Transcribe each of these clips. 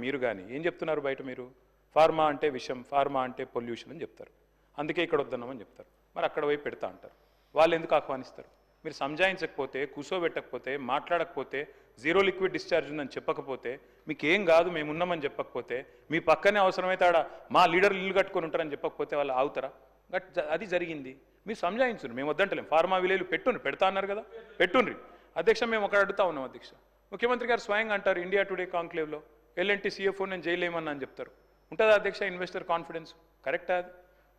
మీరు కానీ ఏం చెప్తున్నారు బయట మీరు? ఫార్మా అంటే విషం ఫార్మా అంటే పొల్యూషన్ అని చెప్తారు. అందుకే ఇక్కడ వద్దన్నామని చెప్తారు. మరి అక్కడ పోయి పెడతా అంటారు. వాళ్ళు ఎందుకు ఆహ్వానిస్తారు? మీరు సంజాయించకపోతే కూర్చోబెట్టకపోతే మాట్లాడకపోతే జీరో లిక్విడ్ డిశ్చార్జ్ ఉందని చెప్పకపోతే మీకేం కాదు మేము ఉన్నామని చెప్పకపోతే మీ పక్కనే అవసరమైతే ఆడ మా లీడర్ ఇల్లు కట్టుకొని ఉంటారని చెప్పకపోతే వాళ్ళు ఆగుతారా? గట్ అది జరిగింది. మీరు సంజాయించురు మేము వద్దంటలేం. ఫార్మా విలేలు పెట్టుండ్రు పెడతా అన్నారు కదా? పెట్టుండ్రి అధ్యక్ష మేము ఒకటి అడుగుతా ఉన్నాం అధ్యక్ష. ముఖ్యమంత్రి గారు స్వయంగా అంటారు ఇండియా టుడే కాంక్లేవ్లో. ఎల్ఎన్టీ సీఎఫ్ఓ నేను చేయలేమన్నా అని చెప్తారు. ఉంటుందా అధ్యక్ష ఇన్వెస్టర్ కాన్ఫిడెన్స్ కరెక్టా అది?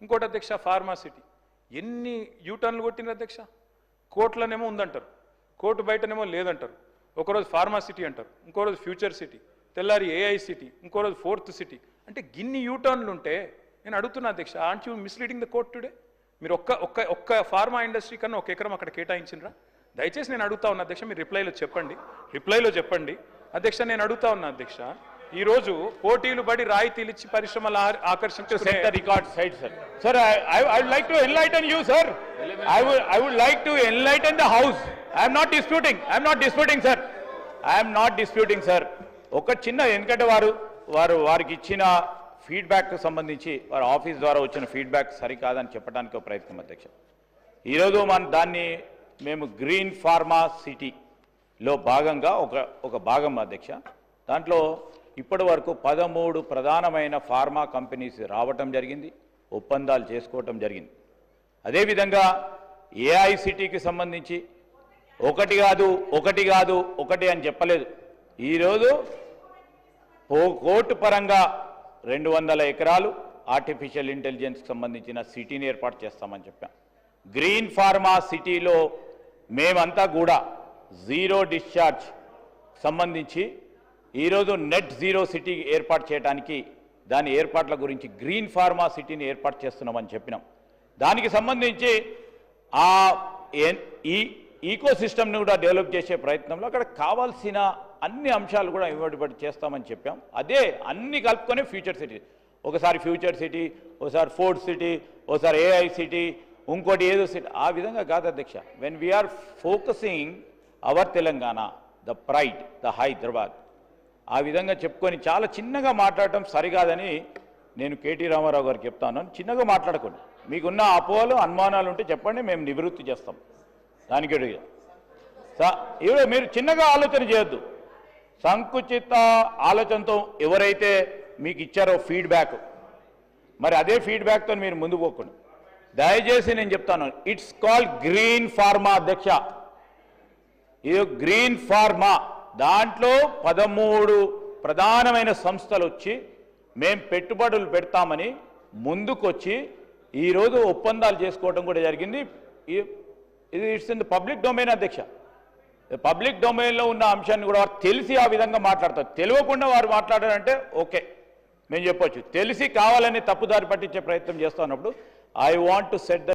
ఇంకోటి అధ్యక్ష ఫార్మాసిటీ ఎన్ని యూటర్న్లు కొట్టినారు అధ్యక్ష? కోట్లనేమో ఉందంటారు. కోర్టు బయటనేమో లేదంటారు. ఒకరోజు ఫార్మా సిటీ అంటారు. ఇంకో రోజు ఫ్యూచర్ సిటీ తెల్లారి ఏఐ సిటీ ఇంకో రోజు ఫోర్త్ సిటీ అంటే గిన్ని యూటర్న్లు ఉంటే నేను అడుగుతున్నా అధ్యక్ష aren't you misleading the court today మీరు ఒక్క ఒక్క ఒక్క ఫార్మా ఇండస్ట్రీ కన్నా ఒక ఎకరం అక్కడ కేటాయించినరా దయచేసి నేను అడుగుతా ఉన్నా అధ్యక్ష మీరు రిప్లైలో చెప్పండి. రిప్లైలో చెప్పండి. అధ్యక్ష నేను అడుగుతా ఉన్నా అధ్యక్ష. ఈ రోజు పోటీలు పడి రాయితీలు ఇచ్చి పరిశ్రమలు ఆకర్షించే record side sir sir I like to enlighten you sir I would like to enlighten the house I'm not disputing I'm not disputing sir I'm not disputing sir ఒక చిన్న ఎందుకంటే వారు వారు వారికి ఇచ్చిన ఫీడ్బ్యాక్ సంబంధించి వారి ఆఫీస్ ద్వారా వచ్చిన ఫీడ్బ్యాక్ సరికాదని చెప్పడానికి ప్రయత్నం అధ్యక్ష. ఈరోజు మన దాన్ని మేము గ్రీన్ ఫార్మా సిటీ లో భాగంగా ఒక ఒక భాగం అధ్యక్ష. దాంట్లో ఇప్పటి వరకు పదమూడు ప్రధానమైన ఫార్మా కంపెనీస్ రావటం జరిగింది ఒప్పందాలు చేసుకోవటం జరిగింది. అదేవిధంగా ఏఐసిటీకి సంబంధించి ఒకటి కాదు ఒకటి కాదు ఒకటి అని చెప్పలేదు. ఈరోజు కోర్టు పరంగా రెండు వందల ఎకరాలు ఆర్టిఫిషియల్ ఇంటెలిజెన్స్కి సంబంధించిన సిటీని ఏర్పాటు చేస్తామని చెప్పాం. గ్రీన్ ఫార్మా సిటీలో మేమంతా కూడా జీరో డిశ్చార్జ్ సంబంధించి ఈరోజు నెట్ జీరో సిటీ ఏర్పాటు చేయడానికి దాని ఏర్పాట్ల గురించి గ్రీన్ ఫార్మా సిటీని ఏర్పాటు చేస్తున్నామని చెప్పినాం. దానికి సంబంధించి ఆ ఎన్- ఈ ఈకో సిస్టమ్ని కూడా డెవలప్ చేసే ప్రయత్నంలో అక్కడ కావాల్సిన అన్ని అంశాలు కూడా ఇవ్వబడి చేస్తామని చెప్పాం. అదే అన్ని కలుపుకొని ఫ్యూచర్ సిటీ. ఒకసారి ఫ్యూచర్ సిటీ ఒకసారి ఫోర్త్ సిటీ ఒకసారి ఏఐ సిటీ ఇంకోటి ఏదో సిటీ. ఆ విధంగా కాదు అధ్యక్ష. When we are focusing our Telangana the pride the Hyderabad. ఆ విధంగా చెప్పుకొని చాలా చిన్నగా మాట్లాడటం సరికాదని నేను కేటీ రామారావు గారికి చెప్తాను. చిన్నగా మాట్లాడకండి. మీకున్న అపోహలు అనుమానాలు ఉంటే చెప్పండి మేము నివృత్తి చేస్తాం. దానికి అడిగా. ఇవి మీరు చిన్నగా ఆలోచన చేయొద్దు. సంకుచిత ఆలోచనతో ఎవరైతే మీకు ఇచ్చారో ఫీడ్బ్యాక్ మరి అదే ఫీడ్బ్యాక్తో మీరు ముందు పోకండి. దయచేసి నేను చెప్తాను ఇట్స్ కాల్ గ్రీన్ ఫార్మా అధ్యక్ష. ఇది గ్రీన్ ఫార్మా? దాంట్లో పదమూడు ప్రధానమైన సంస్థలు వచ్చి మేం పెట్టుబడులు పెడతామని ముందుకొచ్చి ఈరోజు ఒప్పందాలు చేసుకోవడం కూడా జరిగింది. ఈ- ఇది it's in the public domain అధ్యక్ష. పబ్లిక్ డొమైన్లో ఉన్న అంశాన్ని కూడా వారు తెలిసి ఆ విధంగా మాట్లాడతారు. తెలియకుండా వారు మాట్లాడారంటే ఓకే మేము చెప్పొచ్చు. తెలిసి కావాలని తప్పుదారి పట్టించే ప్రయత్నం చేస్తున్నప్పుడు I want to set the